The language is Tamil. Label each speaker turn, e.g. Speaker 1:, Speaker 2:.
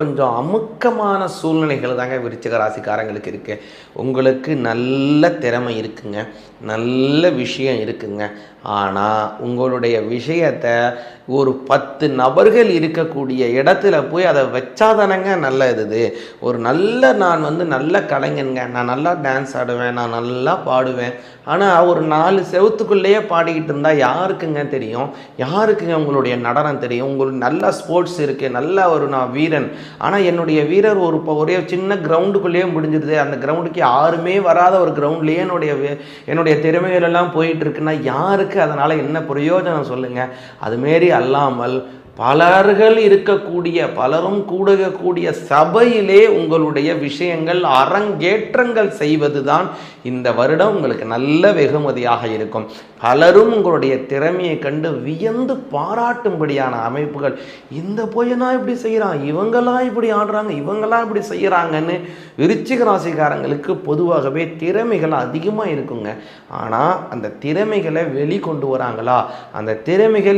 Speaker 1: கொஞ்சம் அமுக்கமான சூழ்நிலைகள் தாங்க விருச்சிக ராசிக்காரங்களுக்கு இருக்கு. உங்களுக்கு நல்ல திறமை இருக்குங்க. நல்ல விஷயம் இருக்குங்க. ஆனால் உங்களுடைய விஷயத்தை ஒரு பத்து நபர்கள் இருக்கக்கூடிய இடத்துல போய் அதை வச்சாதானங்க நல்ல இது. ஒரு நல்ல நான் வந்து நல்ல கலைஞனுங்க. நான் நல்லா டான்ஸ் ஆடுவேன் நான் நல்லா பாடுவேன். ஆனால் ஒரு நாலு செவத்துக்குள்ளேயே பாடிக்கிட்டு இருந்தால் யாருக்குங்க தெரியும்? யாருக்குங்க உங்களுடைய நடனம் தெரியும்? உங்களுக்கு நல்ல ஸ்போர்ட்ஸ் இருக்குது நல்ல ஒரு நான் வீரன். ஆனால் என்னுடைய வீரர் ஒரு இப்போ ஒரே சின்ன கிரவுண்டுக்குள்ளேயே முடிஞ்சிருது அந்த கிரவுண்டுக்கு யாருமே வராத ஒரு கிரவுண்ட்லேயே என்னுடைய என்னுடைய திறமைகள் எல்லாம் போயிட்டு இருக்குன்னா யாருக்கு அதனால் என்ன பிரயோஜனம் சொல்லுங்கள் அதுமாரி அல்லாமல் பலர்கள் இருக்கக்கூடிய பலரும் கூடக்கூடிய சபையிலே உங்களுடைய விஷயங்கள் அரங்கேற்றங்கள் செய்வதுதான் இந்த வருடம் உங்களுக்கு நல்ல வெகுமதியாக இருக்கும். பலரும் உங்களுடைய திறமையை கண்டு வியந்து பாராட்டும்படியான அமைப்புகள். இந்த பையனா இப்படி செய்கிறான் இவங்களாம் இப்படி ஆடுறாங்க? இவங்களாம் இப்படி செய்கிறாங்கன்னு விருச்சிக ராசிக்காரங்களுக்கு பொதுவாகவே திறமைகள் அதிகமாக இருக்குங்க. ஆனால் அந்த திறமைகளை வெளிக்கொண்டு வராங்களா? அந்த திறமைகள்